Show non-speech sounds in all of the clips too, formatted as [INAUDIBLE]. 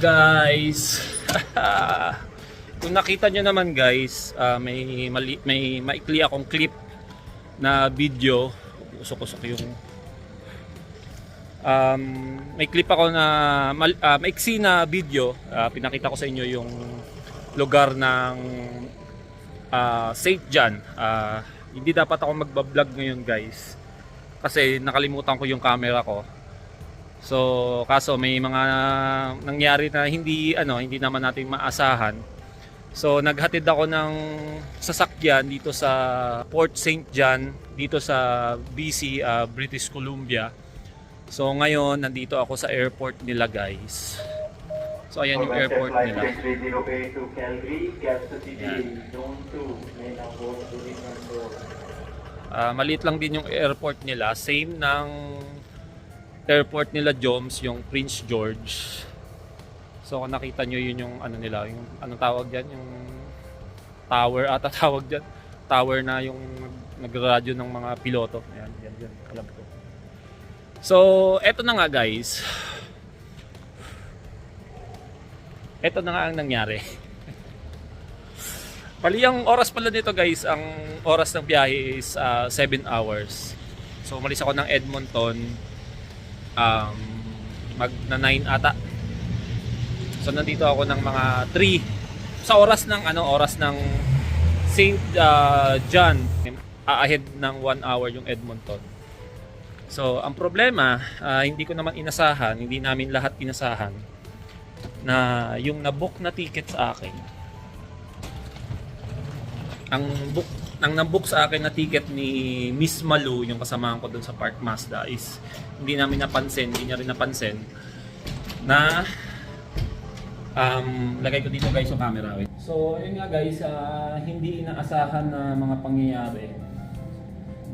Guys, [LAUGHS] kung nakita nyo naman guys, ah, may, mali, may maikli akong clip na video. Usok-usok yung um, may clip ako na mal, ah, maiksi na video. Ah, pinakita ko sa inyo yung lugar ng ah, St. John. Ah, hindi dapat ako magbablog ngayon guys. Kasi nakalimutan ko yung camera ko. So, kaso may mga nangyari na hindi ano, hindi naman natin maasahan. So, naghatid ako ng sasakyan dito sa Port St. John, dito sa BC, ah, British Columbia. So, ngayon nandito ako sa airport nila, guys. So, ayan yung airport nila. 3008 to Calgary, Kansas City, Yan. Zone 2, may number, during number. Ah, maliit lang din yung airport nila. Same ng airport nila Joms, yung Prince George. So kung nakita nyo yun yung ano nila, yung anong tawag dyan, yung tower ata [LAUGHS] tawag dyan. Tower na yung nag- nagradyo ng mga piloto. Ayan, yan, yan, alam ko. So, eto na nga guys. Eto na nga ang nangyari. [LAUGHS] Pali ang oras pala nito guys, ang oras ng biyahe is 7 hours. So umalis ako ng Edmonton um, mag na 9 ata. So nandito ako ng mga 3 sa oras ng ano oras ng St. uh, John ah, ahead ng 1 hour yung Edmonton. So ang problema, ah, hindi ko naman inasahan, hindi namin lahat inasahan na yung na-book na ticket sa akin ang book ang nabook sa akin na ticket ni Miss Malu, yung kasamahan ko doon sa Park Mazda is hindi namin napansin, hindi niya rin napansin na um, lagay ko dito guys yung camera. Wait. So, ayun nga guys, ah, hindi inaasahan na mga pangyayari.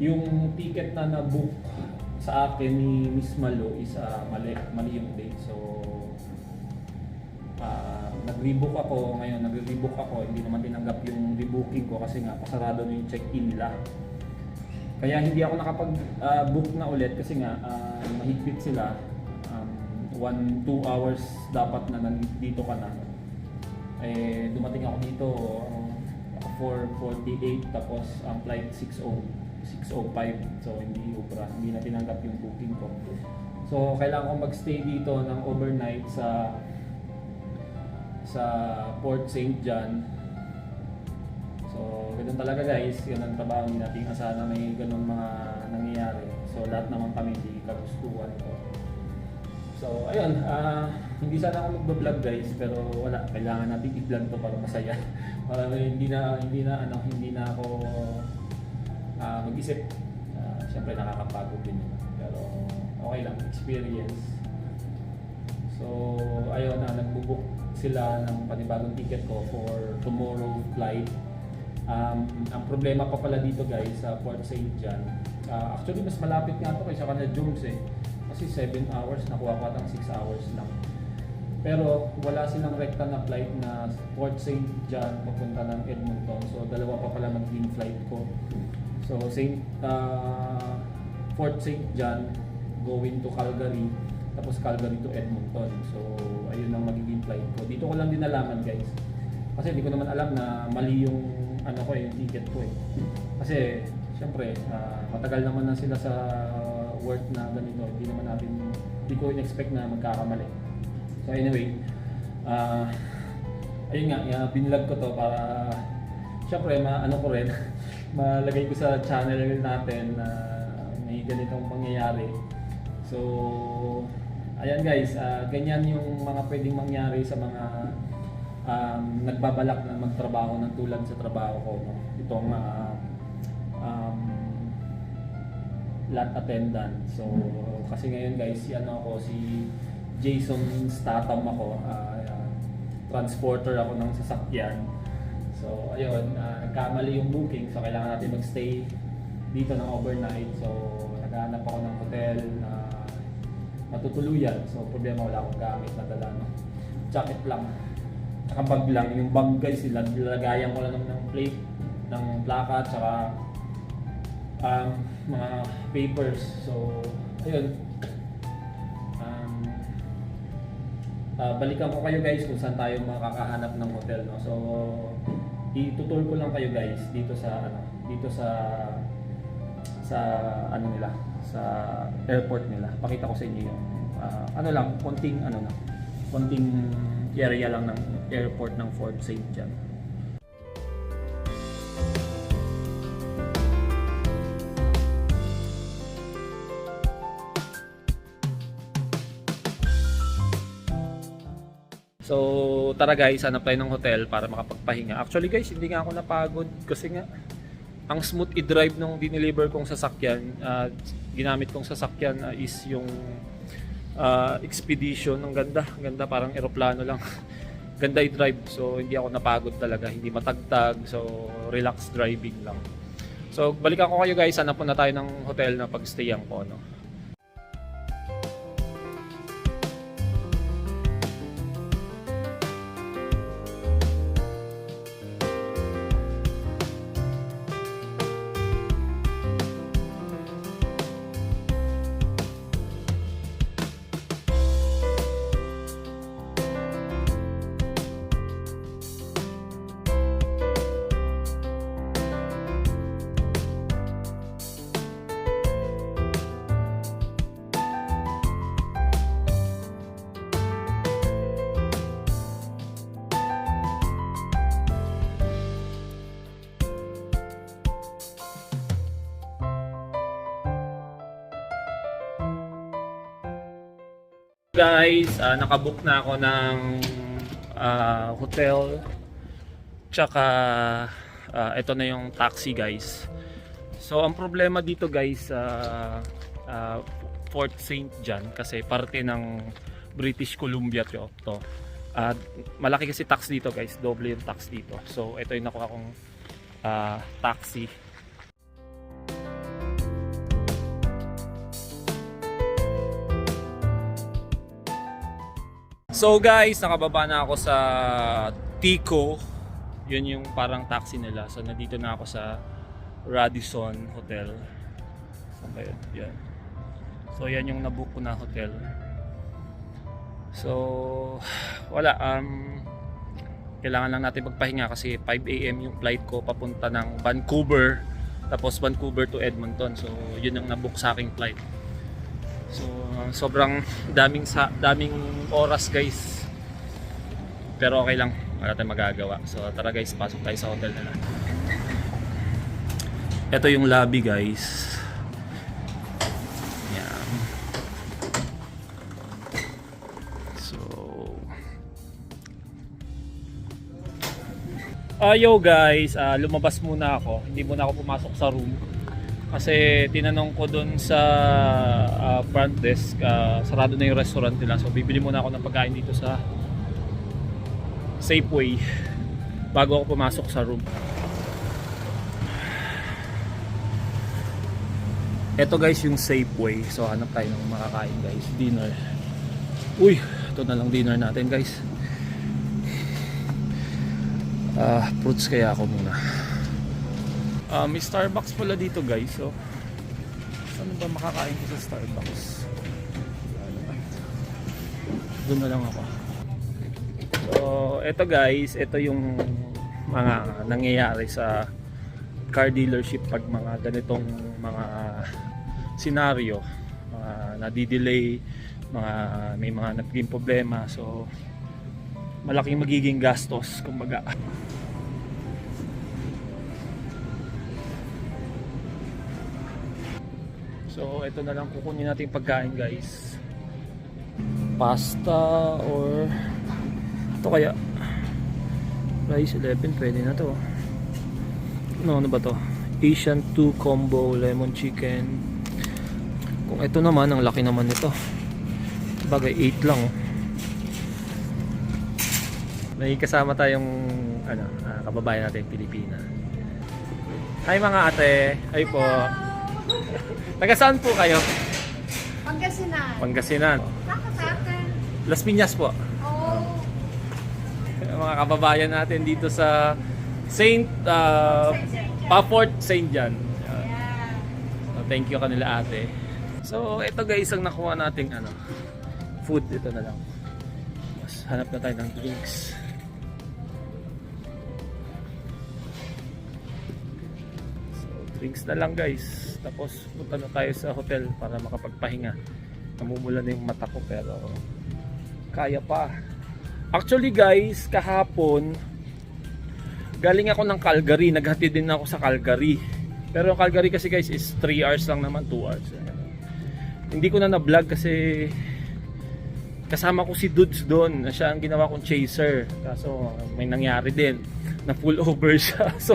Yung ticket na na-book sa akin ni Miss Malu is ah, mali, mali yung date. So, Ah, nag-rebook ako ngayon, nag-rebook ako, hindi naman tinanggap yung rebooking ko kasi nga pasarado na yung check-in nila. Kaya hindi ako nakapag-book na ulit kasi nga ah, mahigpit sila. Um, one, two hours dapat na nandito ka na. Eh, dumating ako dito uh, 4.48 tapos ang flight 6.0 6.05 so hindi ubra, hindi na tinanggap yung booking ko. So kailangan ko magstay dito ng overnight sa sa Port St. John. So, ganun talaga guys, yun ang trabaho ni natin asahan may ganun mga nangyayari. So, lahat naman kami hindi kagustuhan ko. So, ayun, ah, hindi sana ako magbablog guys, pero wala, kailangan natin i-vlog to para masaya. [LAUGHS] para hindi na, hindi na, ano, hindi na ako ah, mag-isip. Ah, Siyempre nakakapagod din. Pero, okay lang, experience. So, ayun na, nagbubook sila ng panibagong ticket ko for tomorrow flight. Um, ang problema pa pala dito guys sa Port St. John, ah, actually mas malapit nga ito kaysa kanila Jones eh. Kasi 7 hours, nakuha ko atang 6 hours lang. Pero wala silang rekta na flight na Port St. John papunta ng Edmonton. So dalawa pa pala magiging flight ko. So St. ah, Fort St. John going to Calgary tapos Calgary to Edmonton. So, ayun ang magiging flight ko. Dito ko lang din nalaman, guys. Kasi hindi ko naman alam na mali yung ano ko eh, yung ticket ko eh. Kasi, syempre, ah, matagal naman na sila sa work na ganito. Hindi naman natin, hindi ko in-expect na magkakamali. So, anyway, ah, ayun nga, uh, binlog ko to para, syempre, ma ano ko rin, [LAUGHS] malagay ko sa channel natin na may ganitong pangyayari. So, ayan guys, ah, ganyan yung mga pwedeng mangyari sa mga um, nagbabalak na magtrabaho ng tulad sa trabaho ko. No? Itong ah, um, lot attendant. So, kasi ngayon guys, si ano ako, si Jason Statham ako. ah, ah, transporter ako ng sasakyan. So, ayun, ah, nagkamali yung booking. So, kailangan natin magstay dito ng overnight. So, naghahanap ako ng hotel na matutuluyan. So, problema wala akong gamit na dala. No? Jacket lang. Tsaka bag lang. Yung bag guys, ilalagayan ko lang ng, plate, ng plaka, tsaka um, mga papers. So, ayun. Um, ah, balikan ko kayo guys kung saan tayo makakahanap ng hotel no. So itutur ko lang kayo guys dito sa ano, dito sa sa ano nila, sa airport nila. Pakita ko sa inyo yung ah, ano lang, konting ano na, konting area lang ng airport ng Fort St. John. So, tara guys, hanap tayo ng hotel para makapagpahinga. Actually guys, hindi nga ako napagod kasi nga ang smooth i-drive nung dineliver kong sasakyan, ah, ginamit kong sasakyan ah, is yung ah, Expedition. Ang ganda, ganda parang eroplano lang. [LAUGHS] ganda i-drive. So, hindi ako napagod talaga, hindi matagtag. So, relax driving lang. So, balikan ko kayo guys, hanap muna tayo ng hotel na pagstayan ko, no? Guys, ah, nakabook na ako ng ah, hotel. Tsaka ah, ito na yung taxi guys. So ang problema dito guys sa Fort St. John kasi parte ng British Columbia to. to. At malaki kasi tax dito guys, doble yung tax dito. So ito yung nakuha kong ah, taxi. So guys, nakababa na ako sa Tico. Yun yung parang taxi nila. So nandito na ako sa Radisson Hotel. Saan ba yun? Yan. So yan yung nabook ko na hotel. So wala um kailangan lang natin magpahinga kasi 5 AM yung flight ko papunta ng Vancouver tapos Vancouver to Edmonton. So yun ang nabook sa aking flight. So sobrang daming sa daming oras guys. Pero okay lang, wala tayong magagawa. So tara guys, pasok tayo sa hotel nila. Ito yung lobby guys. Yan. So Ayo guys, ah, lumabas muna ako. Hindi muna ako pumasok sa room. Kasi tinanong ko doon sa ah, front desk, ah, sarado na yung restaurant nila. So bibili muna ako ng pagkain dito sa Safeway [LAUGHS] bago ako pumasok sa room. Ito guys yung Safeway. So hanap tayo ng makakain guys. Dinner. Uy, ito na lang dinner natin guys. Ah, fruits kaya ako muna. Ah, may Starbucks pala dito guys. So, saan ba makakain ko sa Starbucks? Doon na lang ako. So, eto guys, ito yung mga nangyayari sa car dealership pag mga ganitong mga senaryo, mga nadidelay, mga may mga naging problema. So, malaking magiging gastos kumbaga. So, ito na lang kukunin natin pagkain, guys. Pasta or ito kaya rice 11 pwede na to. No, ano ba to? Asian 2 combo lemon chicken. Kung ito naman, ang laki naman nito. Bagay 8 lang oh. May kasama tayong ano, ah, kababayan natin Pilipina. Hi mga ate. Hi po. Taga saan po kayo? Pangasinan. Pangasinan. Nakasatan. Las Piñas po. Oh. Mga kababayan natin dito sa Saint uh, Paport Saint John. Yeah. So, thank you kanila ate. So ito guys ang nakuha nating ano food ito na lang. hanap na tayo ng drinks. So, drinks na lang guys. Tapos punta na tayo sa hotel para makapagpahinga. Namumula na yung mata ko pero kaya pa. Actually guys, kahapon galing ako ng Calgary. Naghatid din ako sa Calgary. Pero ang Calgary kasi guys is 3 hours lang naman, 2 hours. Hindi ko na na-vlog kasi kasama ko si Dudes doon. Siya ang ginawa kong chaser. Kaso may nangyari din na full over [LAUGHS] siya. So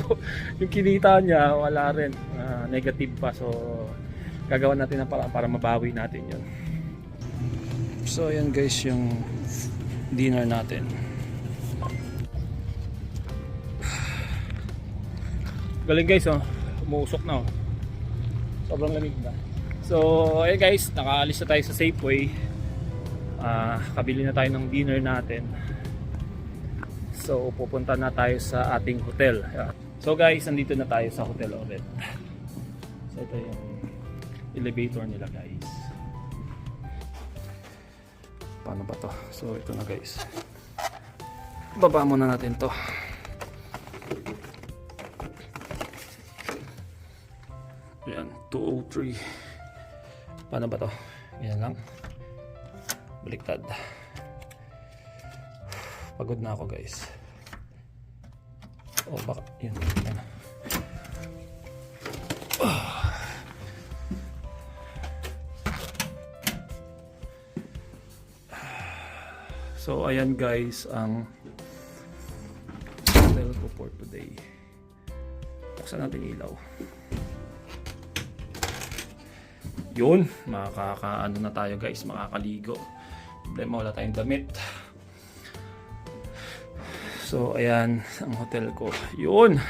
yung kinita niya wala rin. Ah, negative pa. So gagawa natin ng paraan para mabawi natin yun. So yan guys yung dinner natin. Galing guys oh. Umuusok na oh. Sobrang lamig na. So, ayun guys, nakaalis na tayo sa Safeway. Ah, kabili na tayo ng dinner natin. So, pupunta na tayo sa ating hotel. So guys, nandito na tayo sa hotel ulit. So, ito yung elevator nila guys. Paano ba to? So, ito na guys. Baba muna natin to. Ayan, 203. Paano ba to? Yan lang. Baliktad. Pagod na ako guys. Oh, baka, yun. Yan. So, ayan guys, ang hotel ko for today. Buksan natin ilaw. Yun, makakaano na tayo guys, makakaligo. Problema, wala tayong damit. So, ayan, ang hotel ko. Yun!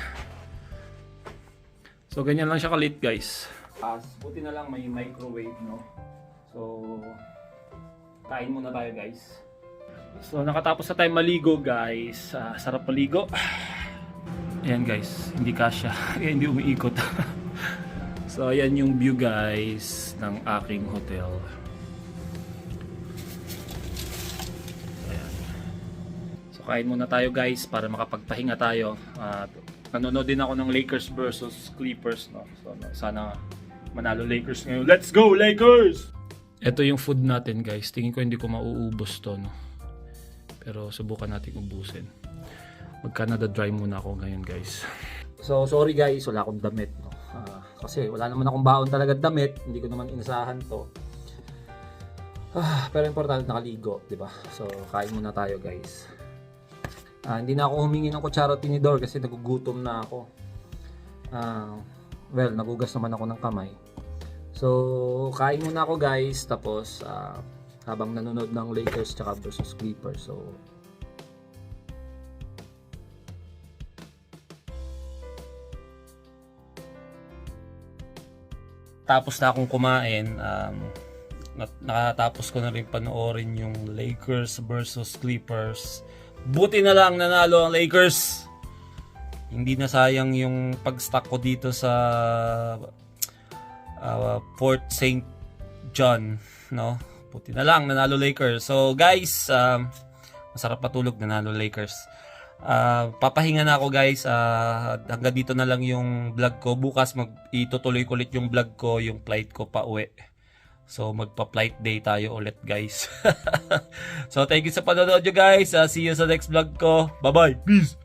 So, ganyan lang siya kalit guys. As, buti na lang may microwave, no? So, kain muna tayo guys. So, nakatapos na tayo maligo guys. Ah, sarap maligo. Ayan guys, hindi kasya. [LAUGHS] Kaya hindi umiikot. [LAUGHS] So, ayan yung view guys ng aking hotel. Ayan. So, kain muna tayo guys para makapagpahinga tayo. At nanonood din ako ng Lakers versus Clippers. No? So, sana manalo Lakers ngayon. Let's go Lakers! Ito yung food natin guys. Tingin ko hindi ko mauubos to. No? Pero subukan natin ubusin. Mag-Canada dry muna ako ngayon guys. So sorry guys, wala akong damit. No? Ah, kasi wala naman akong baon talaga damit. Hindi ko naman inasahan to. Ah, pero importante nakaligo, di ba? So kain muna tayo guys. Ah, hindi na ako humingi ng kutsara tinidor kasi nagugutom na ako. Ah, well, nagugas naman ako ng kamay. So, kain muna ako guys. Tapos, ah, habang nanonood ng Lakers tsaka versus Clippers. So, tapos na akong kumain, um, na- nakatapos ko na rin panoorin yung Lakers versus Clippers. Buti na lang nanalo ang Lakers. Hindi na sayang yung pag-stock ko dito sa uh, Fort St. John, no? Buti na lang nanalo Lakers. So guys, um, masarap patulog nanalo Lakers. Ah, papahinga na ako guys. Ah, hanggang dito na lang yung vlog ko. Bukas mag itutuloy ko ulit yung vlog ko, yung flight ko pa uwi. So magpa-flight day tayo ulit guys. [LAUGHS] so thank you sa panonood nyo guys. Ah, see you sa next vlog ko. Bye bye. Peace.